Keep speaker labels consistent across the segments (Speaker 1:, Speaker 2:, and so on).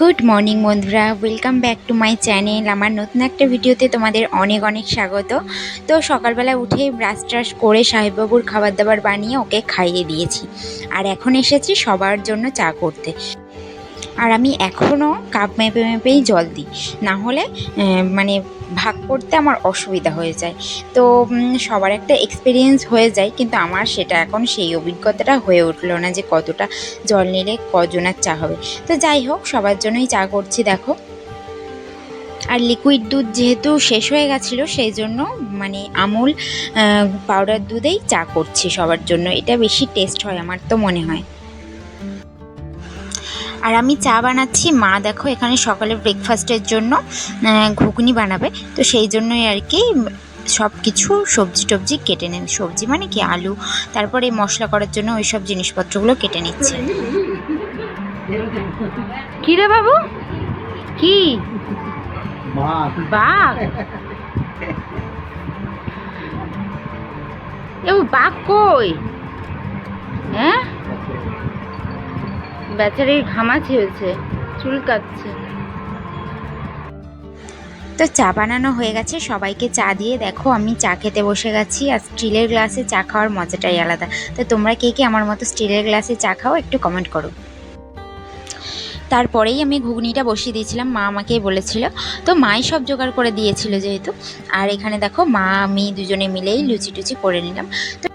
Speaker 1: Good morning বন্ধুরা। Welcome back to my channel আমার নতুন একটা ভিডিওতে তোমাদের অনেক অনেক স্বাগত। তো সকালবেলা উঠে ব্রাশ ট্রাশ করে সাহেববাবুর খাবার দাবার বানিয়ে ওকে খাইয়ে দিয়েছি। আর এখন এসেছি সবার জন্য চা করতে। আর আমি এখনও কাপ মেপে মেপেই জল দিই। না হলে মানে ভাগ করতে আমার অসুবিধা হয়ে যায়। তো সবার একটা এক্সপিরিয়েন্স হয়ে যায়, কিন্তু আমার সেটা এখন সেই অভিজ্ঞতাটা হয়ে উঠল না যে কতটা জল নিলে কজনের চা হবে। তো যাই হোক, সবার জন্যই চা করছি, দেখো। আর লিকুইড দুধ যেহেতু শেষ হয়ে গেছিল, সেই জন্য মানে আমুল পাউডার দুধেই চা করছি সবার জন্য। এটা বেশি টেস্ট হয়, আমার তো মনে হয়। আর আমি চা বানাচ্ছি। মা দেখো এখানে সকালে ব্রেকফাস্টের জন্য ঘুগনি বানাবে। তো সেই জন্যই আর কি সব কিছু সবজি টবজি কেটে নেন সবজি মানে কি? আলু তারপরে মশলা করার জন্য ওই সব জিনিসপত্রগুলো কেটে নিচ্ছে। কি রে বাবু? কি? বাঘ? এ বাঘ কই? হ্যাঁ? বেচারি ঘামাচি হয়েছে চুল কাটছে তো চা বানানো হয়ে গেছে, সবাইকে চা দিয়ে দেখো, আমি চা খেতে বসে গেছি, আর স্টিলের গ্লাসে চা খাওয়ার মজাটাই আলাদা। তো তোমরা কে কে আমার মতো স্টিলের গ্লাসে চা খাও, একটু কমেন্ট করো। তারপরেই আমি ঘুগনিটা বসিয়ে দিয়েছিলাম, মা আমাকেই বলেছিল। তো মাই সব জোগাড় করে দিয়েছিল যেহেতু। আর এখানে দেখো, মা, আমি দুজনে মিলেই লুচি টুচি করে নিলাম। তো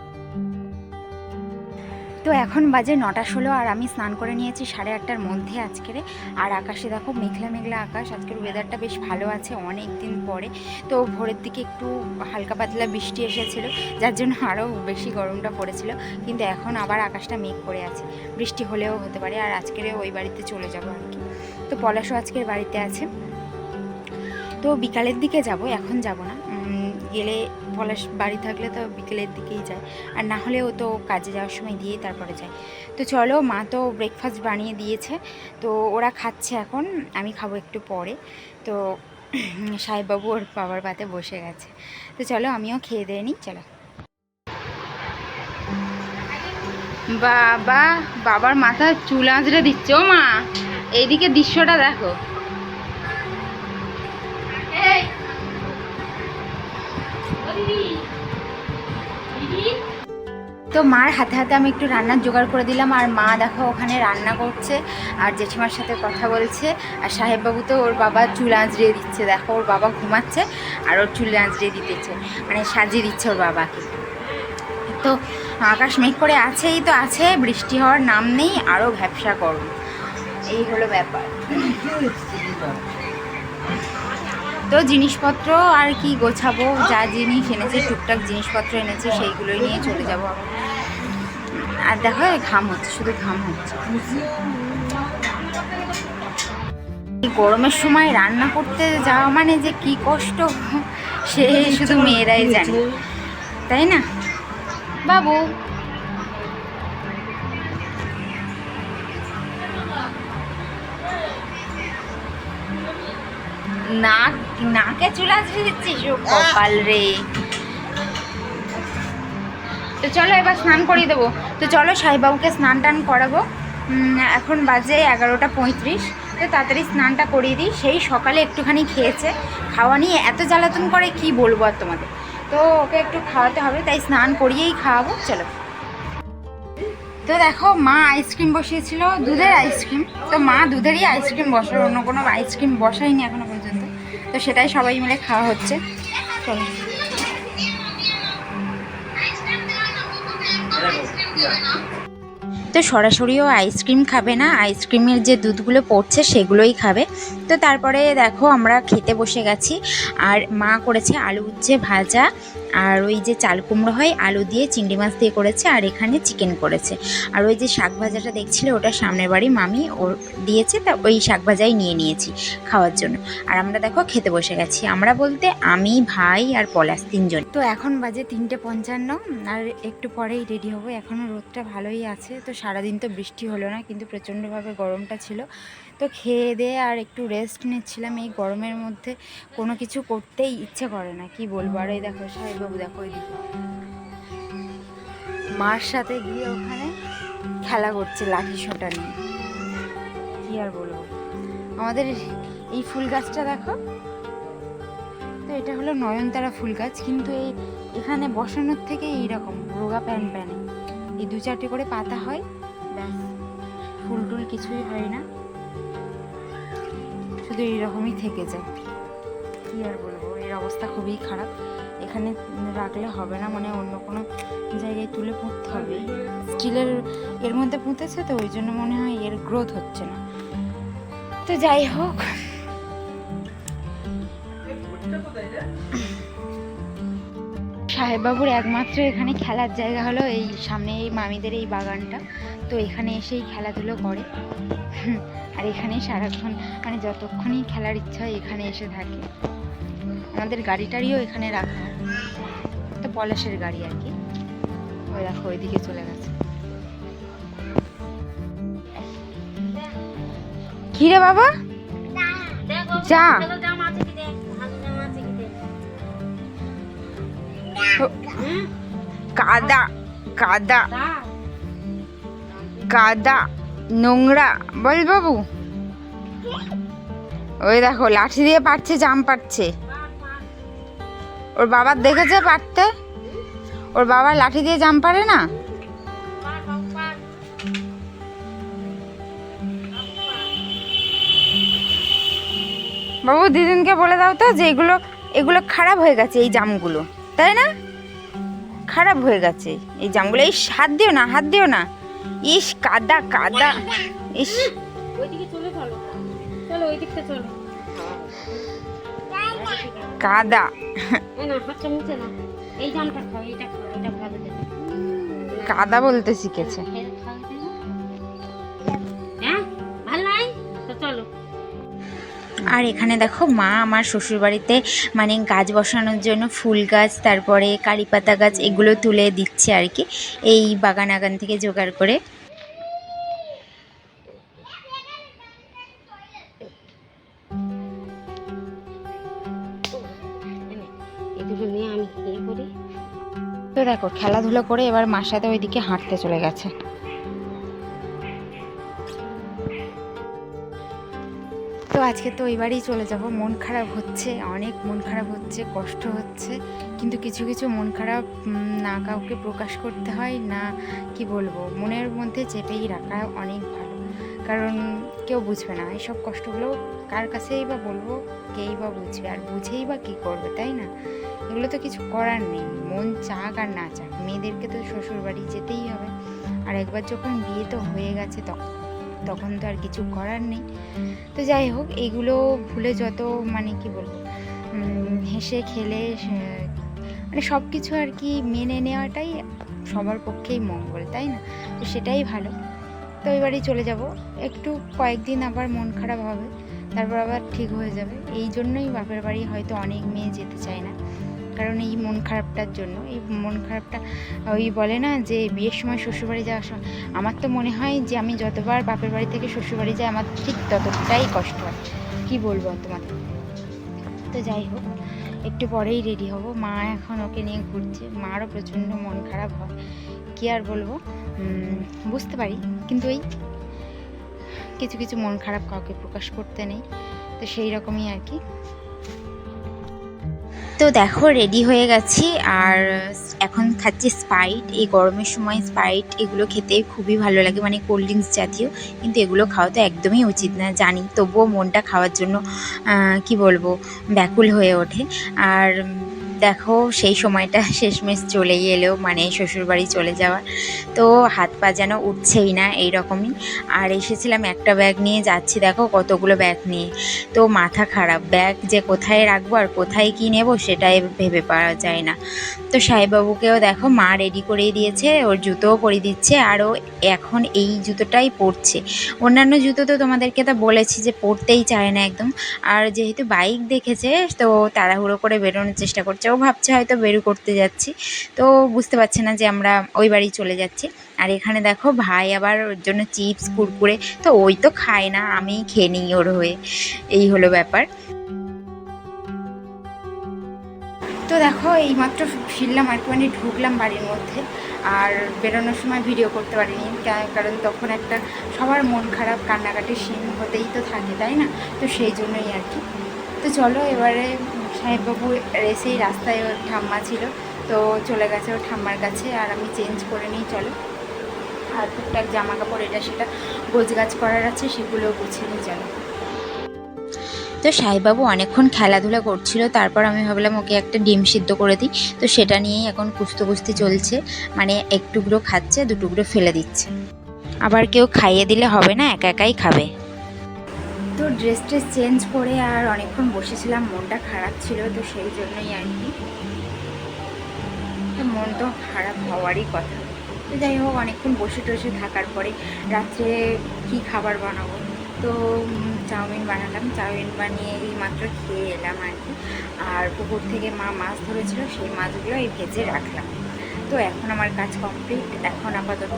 Speaker 1: তো এখন বাজে নটা ষোলো আর আমি স্নান করে নিয়েছি সাড়ে আটটার মধ্যে আজকের আর আকাশে দেখো মেঘলা মেঘলা আকাশ। আজকের ওয়েদারটা বেশ ভালো আছে অনেক দিন পরে। তো ভোরের দিকে একটু হালকা পাতলা বৃষ্টি এসেছিল, যার জন্য আরও বেশি গরমটা পড়েছিল। কিন্তু এখন আবার আকাশটা মেঘ করে আছে। বৃষ্টি হলেও হতে পারে, আর আজকের ওই বাড়িতে চলে যাব আর কি। তো পলাশও আজকের বাড়িতে আছে। তো বিকালের দিকে যাব, এখন যাব না। গেলে পলাশ বাড়ি থাকলে তো বিকেলের দিকেই যায়। আর না হলে ও তো কাজে যাওয়ার সময় দিয়েই তারপরে যায়। তো চলো, মা তো ব্রেকফাস্ট বানিয়ে দিয়েছে। তো ওরা খাচ্ছে এখন, আমি খাব একটু পরে। তো সাহেববাবু ওর বাবার পাতে বসে গেছে। তো চলো, আমিও খেয়ে দিয়ে নিই, চলো। বাবা, বাবার মাথায় চুল আঁচড়ে দিচ্ছে। ও মা, এইদিকে দৃশ্যটা দেখো। তো মার হাতে হাতে আমি একটু রান্নার জোগাড় করে দিলাম। আর মা দেখো ওখানে রান্না করছে, আর জেঠিমার সাথে কথা বলছে, আর সাহেববাবু তো ওর বাবা চুল আঁচড়িয়ে দিচ্ছে। দেখো ওর বাবা ঘুমাচ্ছে, আর ওর চুল আঁচড়িয়ে দিতেছে। মানে সাজিয়ে দিচ্ছে ওর বাবাকে। তো আকাশ মেঘ করে আছেই তো আছে, বৃষ্টি হওয়ার নাম নেই আরও ব্যবসা করুন এই হলো ব্যাপার। তো জিনিসপত্র আর কি গোছাবো, যা জিনিস এনেছে, টুকটাক জিনিসপত্র এনেছে, সেইগুলোই নিয়ে চলে যাব। আর দেখো ঘাম হচ্ছে, শুধু ঘাম হচ্ছে গরমের সময় রান্না করতে যাওয়া মানে যে কি কষ্ট, সে শুধু মেয়েরাই জানে, তাই না বাবু নাক, নাকে চুল আঁচড়ে দিচ্ছিস? কপাল রে। তো চলো এবার স্নান করিয়ে দেবো। তো চলো সাহেববাবুকে স্নান টান করাবো। এখন বাজে এগারোটা পঁয়ত্রিশ। তো তাড়াতাড়ি স্নানটা করিয়ে দিই। সেই সকালে একটুখানি খেয়েছে। খাওয়া নিয়ে এত জ্বালাতন করে কি বলব আর তোমাদের? তো ওকে একটু খাওয়াতে হবে, তাই স্নান করিয়েই খাওয়াবো। চলো। তো দেখো, মা আইসক্রিম বসিয়েছিল, দুধের আইসক্রিম। তো মা দুধেরই আইসক্রিম বসার অন্য কোনো আইসক্রিম বসায়নি এখনও তো সেটাই সবাই মিলে খাওয়া হচ্ছে। তো সরাসরিও আইসক্রিম খাবে না? আইসক্রিমের যে দুধগুলো পড়ছে সেগুলোই খাবে। তো তারপরে দেখো আমরা খেতে বসে গেছি। আর মা করেছে আলু উচ্ছে ভাজা, আর ওই যে চাল কুমড়ো হয়, আলু দিয়ে চিংড়ি মাছ দিয়ে করেছে, আর এখানে চিকেন করেছে। আর ওই যে শাক ভাজাটা দেখছিলে, ওটা সামনের বাড়ি মামি ওর দিয়েছে, তা ওই শাক ভাজাই নিয়ে নিয়েছি খাওয়ার জন্য। আর আমরা দেখো খেতে বসে গেছি। আমরা বলতে আমি, ভাই আর পলাশ তিনজন। তো এখন বাজে তিনটে পঞ্চান্ন, আর একটু পরেই রেডি হব। এখনও রোদটা ভালোই আছে, তো সারাদিন তো বৃষ্টি হলো না, কিন্তু প্রচণ্ডভাবে গরমটা ছিল। তো খেয়ে দিয়ে আর একটু রেস্ট নিচ্ছিলাম। এই গরমের মধ্যে কোনো কিছু করতেই ইচ্ছে করে না, কি বলব? আর এই দেখো, সাহেববাবু দেখো ওইদিকে মার সাথে গিয়ে ওখানে খেলা করছে লাঠি সোটা নিয়ে। কি আর বলব? আমাদের এই ফুল গাছটা দেখো। তো এটা হলো নয়নতারা ফুল গাছ, কিন্তু এই এখানে বসানোর থেকে এইরকম রোগা প্যান প্যানে। এই দু চারটে করে পাতা হয়, ব্যাস। ফুল টুল কিছুই হয় না। শুধু এইরকমই থেকে যায়। কী আর বলব, এর অবস্থা খুবই খারাপ। এখানে রাখলে হবে না মানে অন্য কোনো জায়গায় তুলে পুঁততে হবে। স্টিলের এর মধ্যে পুঁতেছে তো, ওই জন্য মনে হয় এর গ্রোথ হচ্ছে না। তো যাই হোক। সাহেববাবুর একমাত্র এখানে খেলার জায়গা হলো এই সামনে এই মামিদের এই বাগানটা। তো এখানে এসেই খেলাধুলো করে। আর এখানে সারাক্ষণ মানে যতক্ষণই খেলার ইচ্ছা হয় এখানে এসে থাকে। আমাদের গাড়ি টাড়িও এখানে রাখা। হয় তো পলাশের গাড়ি আর কি। ওই দেখো ওইদিকে চলে গেছে। কি রে বাবা যা। কাদা কাদা কাদা, নোংরা, বল বাবু। ওই দেখো, লাঠি দিয়ে পারছে, জাম পারছে। ওর বাবার দেখেছে পারতে? ওর বাবা লাঠি দিয়ে জাম পারে না? বাবু, দিদিনকে বলে দাও তো যে এগুলো এগুলো খারাপ হয়ে গেছে এই জামগুলো, তাই না? খারাপ হয়ে গেছে। এই জামগুলো ইস হাত দিও না হাত দিও না। ইস কাদা কাদা। ইস।
Speaker 2: চলো
Speaker 1: কাদা বলতে
Speaker 2: হাতটা
Speaker 1: আর এখানে দেখো মা আমার শ্বশুরবাড়িতে মানে গাছ বসানোর জন্য ফুল গাছ, তারপরে কারি পাতা গাছ এগুলো তুলে দিচ্ছে আর কি। এই বাগান আগান থেকে জোগাড় করে। তো দেখো, খেলাধুলো করে এবার মার সাথে ওইদিকে হাঁটতে চলে গেছে। তো আজকে তো এবারেই চলে যাব। মন খারাপ হচ্ছে, অনেক মন খারাপ হচ্ছে, কষ্ট হচ্ছে। কিন্তু কিছু কিছু মন খারাপ না কাউকে প্রকাশ করতে হয়, না কি বলব, মনের মধ্যে চেপেই রাখা অনেক ভালো। কারণ কেউ বুঝবে না এইসব কষ্টগুলো কার কাছেই বা বলব, কেই বা বুঝবে আর বুঝেই বা কী করবে, তাই না? এগুলো তো কিছু করার নেই, মন চাক আর না চাক। মেয়েদেরকে তো শ্বশুর বাড়ি যেতেই হবে। আর একবার যখন বিয়ে তো হয়ে গেছে, তখন তখন তো আর কিছু করার নেই। তো যাই হোক, এগুলো ভুলে যত মানে কি বলব হেসে খেলে মানে সব কিছু আর কি মেনে নেওয়াটাই সবার পক্ষেই মঙ্গল, তাই না? তো সেটাই ভালো। তো এবারই চলে যাব। একটু কয়েকদিন আবার মন খারাপ হবে, তারপর আবার ঠিক হয়ে যাবে। এই জন্যই বাপের বাড়ি হয়তো অনেক মেয়ে যেতে চায় না। কারণ এই মন খারাপটার জন্য। এই মন খারাপটা, ওই বলে না যে বিয়ের সময় শ্বশুরবাড়ি যাওয়ার সময়, আমার তো মনে হয় যে আমি যতবার বাপের বাড়ি থেকে শ্বশুরবাড়ি যাই, আমার ঠিক ততটাই কষ্ট হয়। কী বলব আর তোমাদের তো যাই হোক, একটু পরেই রেডি হব। মা এখন ওকে নিয়ে ঘুরছে। মারও প্রচণ্ড মন খারাপ হয়। কী আর বলব? বুঝতে পারি। কিন্তু এই কিছু কিছু মন খারাপ কাউকে প্রকাশ করতে নেই। তো সেই রকমই আর কি। তো দেখো রেডি হয়ে গেছি। আর এখন খাচ্ছি স্পাইট এই গরমের সময় স্পাইট এগুলো খেতে খুবই ভালো লাগে মানে কোল্ড ড্রিঙ্কস জাতীয়। কিন্তু এগুলো খাওয়া তো একদমই উচিত না, জানি। তবুও মনটা খাওয়ার জন্য কি বলব, ব্যাকুল হয়ে ওঠে। আর দেখো, সেই সময়টা শেষমেশ চলেই এলো মানে শ্বশুরবাড়ি চলে যাওয়া। তো হাত পা যেন উঠছেই না এই রকমই আর এসেছিলাম একটা ব্যাগ নিয়ে, যাচ্ছি দেখো কতগুলো ব্যাগ নিয়ে। তো মাথা খারাপ, ব্যাগ যে কোথায় রাখব আর কোথায় কী নেব সেটাই ভেবে পাওয়া যায় না। তো সাহেববাবুকেও দেখো, মা রেডি করেই দিয়েছে, ওর জুতোও পরিয়ে দিচ্ছে, আর ও এখন এই জুতোটাই পরছে। অন্যান্য জুতো তো তোমাদেরকে তো বলেছি যে পরতেই চায় না একদম। আর যেহেতু বাইক দেখেছে, তো তাড়াহুড়ো করে বেরোনোর চেষ্টা করছে ও ভাবছে হয়তো বের করতে যাচ্ছি। তো বুঝতে পারছে না যে আমরা ওই বাড়ি চলে যাচ্ছি। আর এখানে দেখো ভাই আবার ওর জন্য চিপস, কুরকুরে, তো ওই তো খায় না আমিই খেয়ে নিই ওর হয়ে। এই হলো ব্যাপার। তো দেখো, এইমাত্র ফিরলাম আর একটুখানি ঢুকলাম বাড়ির মধ্যে। আর বেরোনোর সময় ভিডিও করতে পারিনি কারণ তখন একটা সবার মন খারাপ, কান্নাকাটি, সিন হতেই তো থাকে, তাই না? তো সেই জন্যই আর কি। তো চলো, এবারে সাহেববাবু এসেই রাস্তায় ওর ঠাম্মা ছিল, তো চলে গেছে ওর ঠাম্মার কাছে আর আমি চেঞ্জ করে নিই, চলো। আর টুকটাক জামা কাপড় এটা সেটা গোছগাছ করার আছে সেগুলোও গুছিয়ে নিই, চলো। তো সাহেববাবু অনেকক্ষণ খেলাধুলা করছিল, তারপর আমি ভাবলাম ওকে একটা ডিম সিদ্ধ করে দিই, তো সেটা নিয়েই এখন কুস্তো কুস্তি চলছে মানে এক টুকরো খাচ্ছে, দু টুকরো ফেলে দিচ্ছে। আবার কেউ খাইয়ে দিলে হবে না, একা একাই খাবে। তো ড্রেস ট্রেস চেঞ্জ করে আর অনেকক্ষণ বসেছিলাম, মনটা খারাপ ছিল তো সেই জন্যই আর কি। মন তো খারাপ হওয়ারই কথা। তো যাই হোক, অনেকক্ষণ বসে টসে থাকার পরে রাত্রে কি খাবার বানাবো? তো চাউমিন বানালাম। চাউমিন বানিয়ে এই মাত্র খেয়ে এলাম আর কি। আর পুকুর থেকে মা মাছ ধরেছিল, সেই মাছগুলো এই ভেজে রাখলাম। তো এখন আমার কাজ কমপ্লিট এখন আপাতত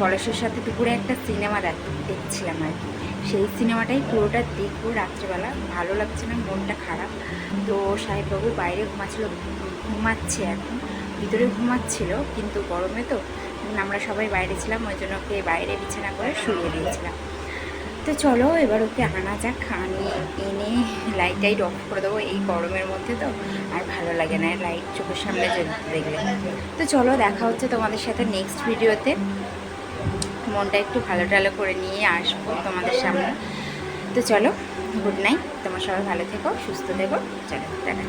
Speaker 1: পলাশের সাথে দুপুরে একটা সিনেমা দেখছিলাম আর কি। সেই সিনেমাটাই পুরোটা দেখব রাত্রেবেলা। ভালো লাগছে না, মনটা খারাপ। তো সাহেববাবু বাইরে ঘুমাচ্ছিল, ঘুমাচ্ছে এখন। ভিতরে ঘুমাচ্ছিল, কিন্তু গরমে তো। আমরা সবাই বাইরে ছিলাম, ওই জন্য ওকে বাইরে বিছানা করে শুয়ে দিয়েছিলাম। তো চলো, এবার ওকে আনা যাক। আনিয়ে এনে লাইট টাইট অফ করে দেবো এই গরমের মধ্যে তো। আর ভালো লাগে না, লাইট চোখের সামনে দেখলে। তো চলো, দেখা হচ্ছে তোমাদের সাথে নেক্সট ভিডিওতে মনটা একটু ভালো টালো করে নিয়ে আসব তোমাদের সামনে। তো চলো গুড নাইট তোমার সবাই ভালো থেকো, সুস্থ থেকো। চলো, টাটা।